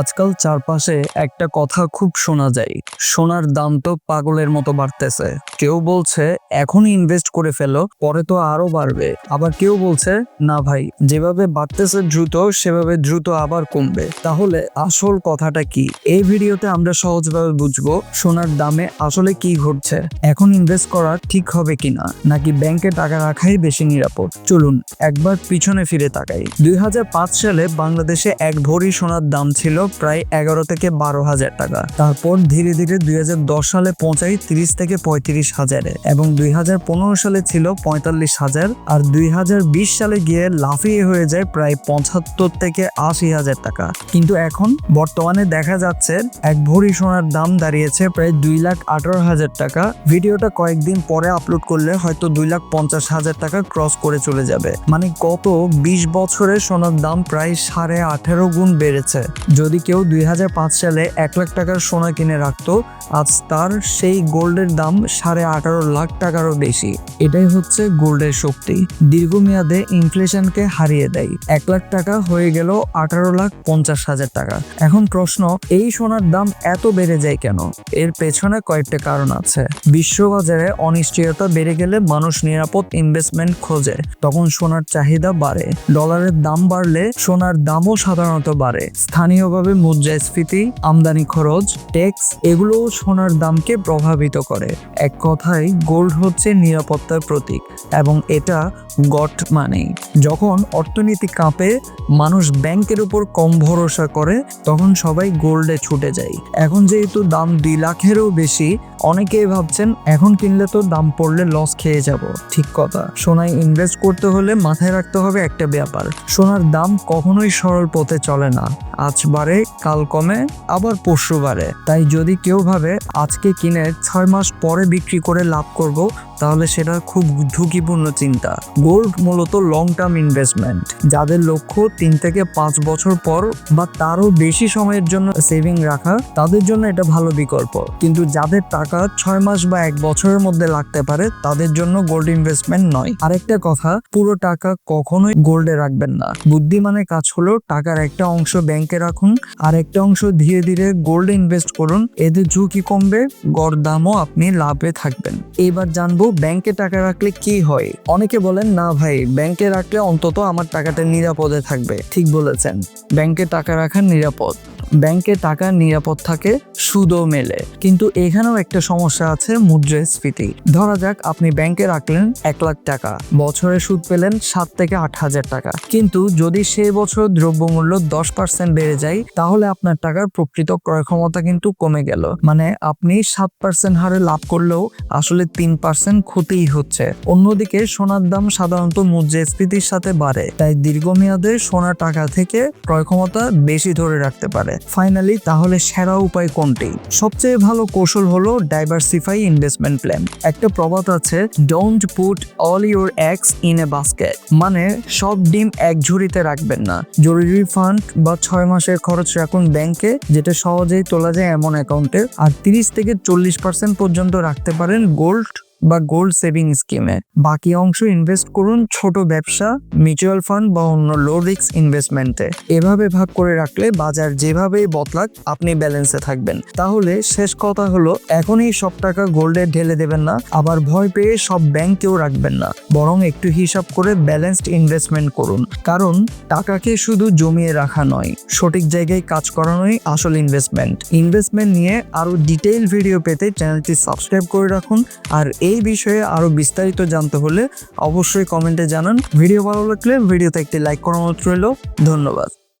আজকাল চারপাশে একটা কথা খুব শোনা যায়। সোনার দাম তো পাগলের মতো বাড়তেছে। কেউ বলছে, এখনই ইনভেস্ট করে ফেলো, পরে তো আরও বাড়বে। আবার কেউ বলছে, না ভাই, যেভাবে বাড়তেছে দ্রুত, সেভাবে দ্রুত আবার কমবে। তাহলে আসল কথাটা কি? এই ভিডিওতে আমরা সহজভাবে বুঝব, সোনার দামে আসলে কি ঘটছে। এখন ইনভেস্ট করা ঠিক হবে কিনা? নাকি ব্যাংকে টাকা রাখাই বেশি নিরাপদ? চলুন, একবার পিছনে ফিরে তাকাই। দুই হাজার পাঁচ সালে বাংলাদেশে এক ভরি সোনার দাম ছিল প্রায় এগারো থেকে বারো হাজার টাকা। তারপর ধীরে ধীরে দুই হাজার দশ সালে পৌঁছায় তিরিশ থেকে পঁয়ত্রিশ হাজারে এবং দুই সালে ছিল পঁয়তাল্লিশ হাজার আর দুই সালে গিয়ে লাফিয়ে হয়ে যায় প্রায় পঁচাত্তর থেকে আশি হাজার টাকা। কিন্তু এখন বর্তমানে দেখা যাচ্ছে এক ভরি সোনার দাম দাঁড়িয়েছে প্রায় দুই লাখ আঠারো হাজার টাকা। ভিডিওটা কয়েকদিন পরে আপলোড করলে হয়তো দুই লাখ পঞ্চাশ হাজার টাকা ক্রস করে চলে যাবে। মানে গত বিশ বছরে সোনার দাম প্রায় সাড়ে আঠেরো গুণ বেড়েছে। যদি কেউ দুই হাজার পাঁচ সালে এক লাখ টাকার সোনা কিনে রাখতো, আজ তার সেই গোল্ডের দাম সাড়ে আঠারো লাখ টাকারও বেশি। এটাই হচ্ছে গোল্ডের শক্তি। দীর্ঘমেয়াদে ইনফ্লেশনকে হারিয়ে দেয়। এক লাখ টাকা হয়ে গেল আঠারো লাখ পঞ্চাশ হাজার টাকা। এখন প্রশ্ন, এই সোনার দাম এত বেড়ে যায় কেন? এর পেছনে কয়েকটা কারণ আছে। বিশ্ববাজারে অনিশ্চয়তা বেড়ে গেলে মানুষ নিরাপদ ইনভেস্টমেন্ট খোঁজে। তখন সোনার চাহিদা বাড়ে। ডলারের দাম বাড়লে সোনার দামও সাধারণত বাড়ে। স্থানীয়ভাবে মুদ্রাস্ফীতি, আমদানি খরচ ট্যাক্স এগুলোও সোনার দামকে প্রভাবিত করে। এক কথায় গোল্ড হচ্ছে নিরাপত্তার প্রতীক এবং এটা গট মানে। যখন অর্থনীতি কাঁপে, মানুষ ব্যাংকের উপর কম ভরসা করে, তখন সবাই গোল্ডে ছুটে যায়। এখন যেহেতু দাম দুই লাখেরও বেশি, অনেকেই ভাবছেন, এখন কিনলে তো দাম পড়লে লস খেয়ে যাব। ঠিক কথা। সোনায় ইনভেস্ট করতে হলে মাথায় রাখতে হবে একটা ব্যাপার। সোনার দাম কখনোই সরল পথে চলে না। আজ বাড়ে, কাল কমে, আবার পরশু বাড়ে। তাই যদি কেউ ভাবে, আজকে কিনে ছয় মাস পরে বিক্রি করে লাভ করব তাহলে সেটা খুব ঝুঁকিপূর্ণ চিন্তা। গোল্ড মূলত লং টার্ম ইনভেস্টমেন্ট যাদের লক্ষ্য তিন থেকে পাঁচ বছর পর বা তারও বেশি সময়ের জন্য সেভিং রাখা, তাদের জন্য এটা ভালো বিকল্প। কিন্তু যাদের টাকা ছয় মাস বা এক বছরের মধ্যে লাগতে পারে, তাদের জন্য গোল্ড ইনভেস্টমেন্ট নয়। আরেকটা কথা, পুরো টাকা কখনোই গোল্ডে রাখবেন না। বুদ্ধিমানের কাজ হলো টাকার একটা অংশ ব্যাংকে রাখুন, আর একটা অংশ ধীরে ধীরে গোল্ডে ইনভেস্ট করুন। এতে ঝুঁকি কমবে, গড় দামও আপনি লাভে থাকবেন। এবার জানব ব্যাংকে টাকা রাখলে কি হয়? অনেকে বলেন, না ভাই, ব্যাংকে রাখলে অন্তত আমার টাকাটা নিরাপদে থাকবে। ঠিক বলেছেন। ব্যাংকে টাকা রাখা নিরাপদ। ব্যাংকে টাকা নিরাপদ থাকে, সুদও মেলে। কিন্তু এখানেও একটা সমস্যা আছে মুদ্রাস্ফীতি। ধরা যাক, আপনি ব্যাংকে রাখলেন এক লাখ টাকা। বছরে সুদ পেলেন সাত থেকে আট হাজার টাকা। কিন্তু যদি সেই বছর দ্রব্যমূল্য দশ পার্সেন্ট বেড়ে যায়, তাহলে আপনার টাকার প্রকৃত ক্রয় ক্ষমতা কিন্তু কমে গেল। মানে আপনি সাত পার্সেন্ট হারে লাভ করলেও আসলে তিন পার্সেন্ট ক্ষতিই হচ্ছে। অন্যদিকে সোনার দাম সাধারণত মুদ্রাস্ফীতির সাথে বাড়ে, তাই দীর্ঘমেয়াদে সোনা টাকা থেকে ক্রয় ক্ষমতা বেশি ধরে রাখতে পারে। ফাইনালি, তাহলে সেরা উপায় কোনটি? সবচেয়ে ভালো কৌশল হলো ডাইভার্সিফাই ইনভেস্টমেন্ট প্ল্যান একটা প্রবাদ আছে don't put all your eggs in a basket মানে সব ডিম এক ঝুড়িতে রাখবেন না। জরুরি ফান্ড বা ছয় মাসের খরচ রাখুন ব্যাংকে যেটা সহজেই তোলা যায় এমন অ্যাকাউন্টে আর তিরিশ থেকে চল্লিশ পার্সেন্ট পর্যন্ত রাখতে পারেন গোল্ড বা গোল্ড সেভিং স্কিমে বাকি অংশ ইনভেস্ট করুন ছোট ব্যবসা মিউচুয়াল ফান্ড বা অন্য লো রিস্ক ইনভেস্টমেন্টে এভাবে ভাগ করে রাখলে বাজার যেভাবেই বদলাক, আপনি ব্যালেন্সে থাকবেন। তাহলে শেষ কথা হলো এখনই সব টাকা গোল্ডে ঢেলে দেবেন না, আবার ভয় পেয়ে সব ব্যাংকেও রাখবেন না। বরং একটু হিসাব করে ব্যালেন্সড ইনভেস্টমেন্ট করুন। কারণ টাকাকে শুধু জমিয়ে রাখা নয়, সঠিক জায়গায় কাজ করানোই আসল ইনভেস্টমেন্ট ইনভেস্টমেন্ট নিয়ে আরও ডিটেইল ভিডিও পেতে চ্যানেলটি সাবস্ক্রাইব করে রাখুন, আর এই বিষয়ে আরও বিস্তারিত জানতে হলে অবশ্যই কমেন্টে জানান। ভিডিও ভালো লাগলে ভিডিওতে একটি লাইক করার মতো রইল। ধন্যবাদ।